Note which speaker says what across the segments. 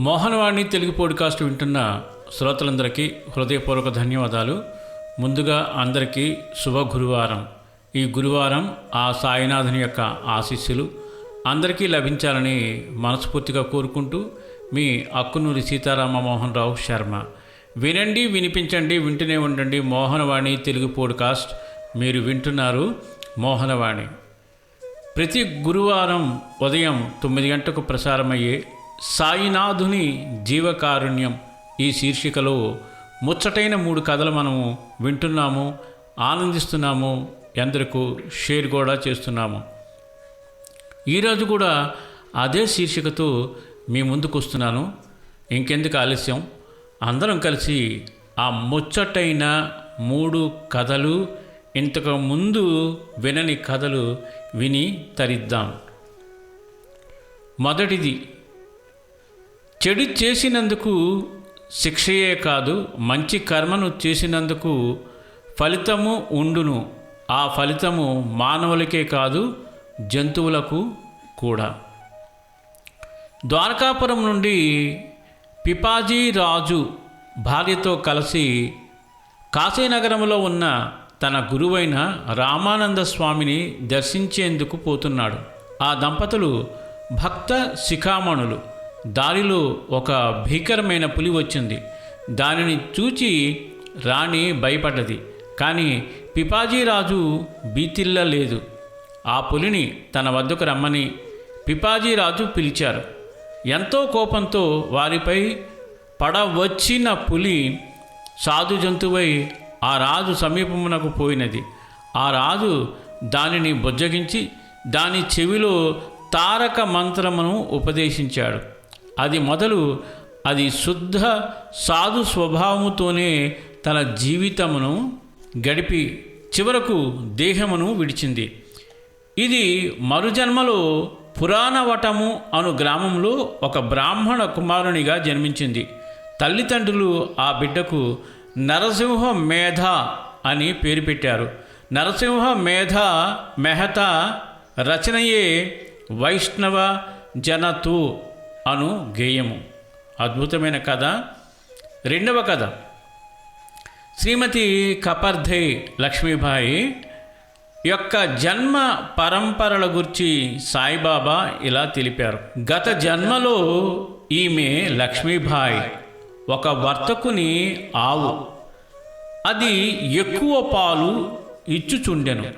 Speaker 1: Mohanavani Telugu podcast వింటున్న శ్రోతలందరికీ హృదయపూర్వక ధన్యవాదాలు. ముందుగా అందరికీ శుభ గురువారం. ఈ గురువారం ఆ సాయినాథుని యొక్క ఆశీస్సులు అందరికీ లభించాలని మనస్ఫూర్తిగా కోరుకుంటూ మీ అక్కునూరి సీతారామ మోహన్ రావు శర్మ. వినండి వినిపించండి వింటూనే ఉండండి మోహనవాణి తెలుగు పోడ్కాస్ట్. మీరు వింటున్నారు మోహనవాణి. ప్రతి గురువారం ఉదయం తొమ్మిది గంటలకు ప్రసారమయ్యే సాయినాథుని జీవకారుణ్యం. ఈ శీర్షికలో ముచ్చటైన మూడు కథలు మనము వింటున్నాము ఆనందిస్తున్నాము ఎందరికూ షేర్ కూడా చేస్తున్నాము. ఈరోజు కూడా అదే శీర్షికతో మీ ముందుకు వస్తున్నాను. ఇంకెందుకు ఆలస్యం? అందరం కలిసి ఆ ముచ్చటైన మూడు కథలు ఇంతకు ముందు వినని కథలు విని తరిద్దాం. మొదటిది చెడు చేసినందుకు శిక్షయే కాదు మంచి కర్మను చేసినందుకు ఫలితము ఉండును. ఆ ఫలితము మానవులకే కాదు జంతువులకు కూడా. ద్వారకాపురం నుండి పిపాజీ రాజు భార్యతో కలిసి కాశీనగరంలో ఉన్న తన గురువైన రామానంద స్వామిని దర్శించేందుకు పోతున్నాడు. ఆ దంపతులు భక్త శిఖామణులు. దారిలో ఒక భీకరమైన పులి వచ్చింది. దానిని చూచి రాణి భయపడ్డది కానీ పిపాజీరాజు బీతిల్ల లేదు ఆ పులిని తన వద్దకు రమ్మని పిపాజీరాజు పిలిచారు. ఎంతో కోపంతో వారిపై పడవచ్చిన పులి సాధు జంతువై ఆ రాజు సమీపమునకు పోయినది. ఆ రాజు దానిని బుజ్జగించి దాని చెవిలో తారక మంత్రమును ఉపదేశించాడు. అది మొదలు అది శుద్ధ సాధు స్వభావముతోనే తన జీవితమును గడిపి చివరకు దేహమును విడిచింది. ఇది మరుజన్మలో పురాణవటము అను గ్రామంలో ఒక బ్రాహ్మణ కుమారునిగా జన్మించింది. తల్లిదండ్రులు ఆ బిడ్డకు నరసింహ మేధ అని పేరు పెట్టారు. నరసింహ మేధ మెహత రచనయే వైష్ణవ జనతు అను గేయము. అద్భుతమైన కథ. రెండవ కథ. శ్రీమతి కపర్ధై లక్ష్మీబాయి యొక్క జన్మ పరంపరల గురించి సాయిబాబా ఇలా తెలిపారు. గత జన్మలో ఈమె లక్ష్మీబాయి ఒక వర్తకుని ఆవు. అది ఎక్కువ పాలు ఇచ్చుచుండెను.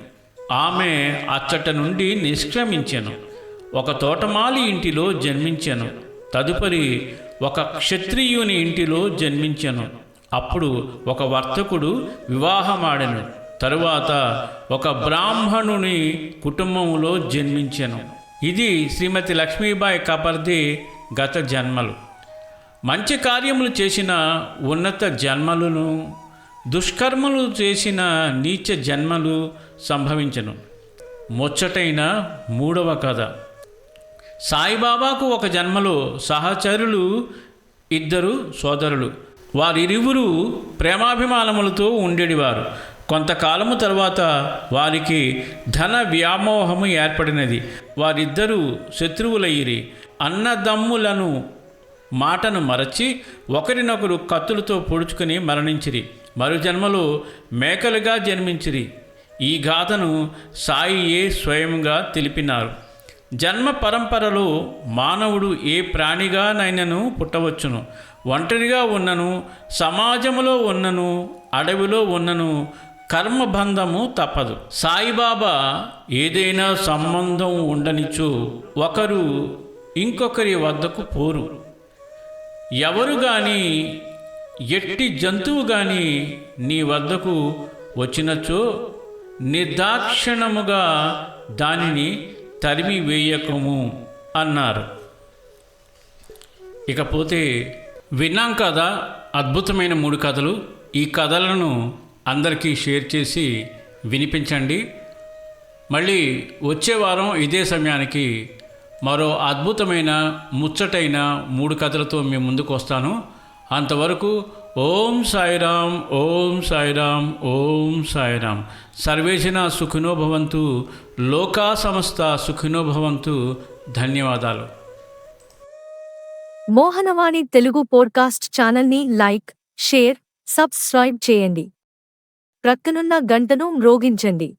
Speaker 1: ఆమె అచ్చట నుండి నిష్క్రమించెను. ఒక తోటమాలి ఇంటిలో జన్మించెను. తదుపరి ఒక క్షత్రియుని ఇంటిలో జన్మించాను. అప్పుడు ఒక వర్తకుడు వివాహమాడెను. తరువాత ఒక బ్రాహ్మణుని కుటుంబంలో జన్మించాను. ఇది శ్రీమతి లక్ష్మీబాయి కపర్ది గత జన్మలు. మంచి కార్యములు చేసిన ఉన్నత జన్మలను దుష్కర్మలు చేసిన నీచ జన్మలు సంభవించను. ముచ్చటైన మూడవ కథ. సాయిబాబాకు ఒక జన్మలో సహచరులు ఇద్దరు సోదరులు. వారిరువురు ప్రేమాభిమానములతో ఉండేవారు. కొంతకాలము తర్వాత వారికి ధన వ్యామోహము ఏర్పడినది. వారిద్దరూ శత్రువులయ్యిరి. అన్నదమ్ములను మాటను మరచి ఒకరినొకరు కత్తులతో పొడుచుకుని మరణించిరి. మరు జన్మలో మేకలుగా జన్మించిరి. ఈ గాథను సాయియే స్వయంగా తెలిపినారు. జన్మ పరంపరలో మానవుడు ఏ ప్రాణిగానైనను పుట్టవచ్చును. ఒంటరిగా ఉన్నను సమాజంలో ఉన్నను అడవిలో ఉన్నను కర్మబంధము తప్పదు. సాయిబాబా ఏదైనా సంబంధం ఉండనిచో ఒకరు ఇంకొకరి వద్దకు పోరు. ఎవరు కానీ ఎట్టి జంతువు కానీ నీ వద్దకు వచ్చినచో నిర్దాక్షిణముగా దానిని తరిమి వేయకము అన్నారు. ఇకపోతే విన్నాం కదా అద్భుతమైన మూడు కథలు. ఈ కథలను అందరికీ షేర్ చేసి వినిపించండి. మళ్ళీ వచ్చే వారం ఇదే సమయానికి మరో అద్భుతమైన ముచ్చటైన మూడు కథలతో మేము ముందుకు వస్తాను. అంతవరకు ఓం సాయిరామ్ ఓం సాయిరామ్ ఓం సాయిరామ్ సర్వేజన సుఖినో భవంతు లోకా సమస్త సుఖినో భవంతు. ధన్యవాదాలు.
Speaker 2: మోహనవాణి తెలుగు పోడ్కాస్ట్ ఛానల్ని లైక్ షేర్ సబ్స్క్రైబ్ చేయండి. ప్రక్కనున్న గంటను మ్రోగించండి.